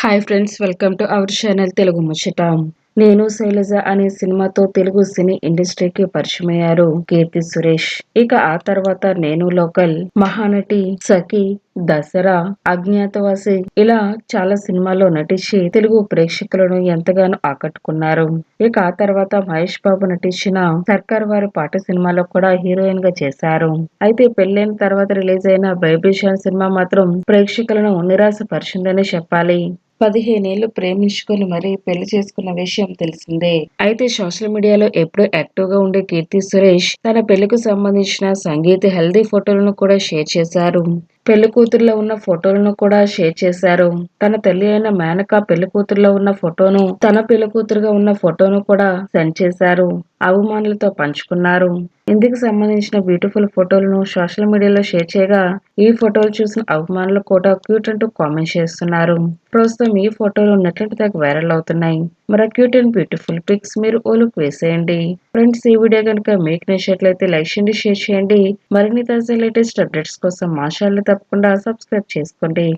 Hi friends welcome to our channel Telugu Muchata నేను శైలజ అనే సినిమాతో తెలుగు సినీ ఇండస్ట్రీకి పరిచయమయ్యారు కీర్తి సురేష్. ఇక ఆ తర్వాత నేను లోకల్ మహానటి సఖి దసరా అజ్ఞాతవాసి ఇలా చాలా సినిమాల్లో నటించి తెలుగు ప్రేక్షకులను ఎంతగానో ఆకట్టుకున్నారు. ఇక ఆ తర్వాత మహేష్ బాబు నటించిన సర్కార్ వారి పాట సినిమాలో కూడా హీరోయిన్గా చేశారు. అయితే పెళ్ళైన తర్వాత రిలీజ్ అయిన బైబిషాన్ సినిమా మాత్రం ప్రేక్షకులను నిరాశపరిచిందని చెప్పాలి. పదిహేనేళ్ళు ప్రేమించుకొని మరీ పెళ్ళి చేసుకున్న విషయం తెలిసిందే. అయితే సోషల్ మీడియాలో ఎప్పుడూ యాక్టివ్గా ఉండే కీర్తి సురేష్ తన పెళ్ళికి సంబంధించిన సంగీత హెల్దీ ఫోటోలను కూడా షేర్ చేశారు. పెళ్ళి కూతురులో ఉన్న ఫోటోలను కూడా షేర్ చేశారు. తన తల్లి అయిన మేనక పెళ్ళి కూతురులో ఉన్న ఫోటోను తన పెళ్ళి కూతురుగా ఉన్న ఫోటోను కూడా సెండ్ చేశారు. అభిమానులతో పంచుకున్నారు. ఇందుకు సంబంధించిన బ్యూటిఫుల్ ఫోటోలను సోషల్ మీడియాలో షేర్ చేయగా ఈ ఫోటోలు చూసిన అభిమానులు కూడా క్యూట్ అంటూ కామెంట్ చేస్తున్నారు. ప్రస్తుతం ఈ ఫోటోలు నెట్లెట్ దాకా వైరల్ అవుతున్నాయి. మరి క్యూట్ అండ్ బ్యూటిఫుల్ పిక్స్ మీరు ఓలుకు వేసేయండి. ఫ్రెండ్స్ ఈ వీడియో కనుక మీకు నచ్చినట్లయితే లైక్ చేయండి షేర్ చేయండి. మరిన్ని తాజా లేటెస్ట్ అప్డేట్స్ కోసం మా ఛానల్ తప్పకుండా సబ్స్క్రైబ్ చేసుకోండి.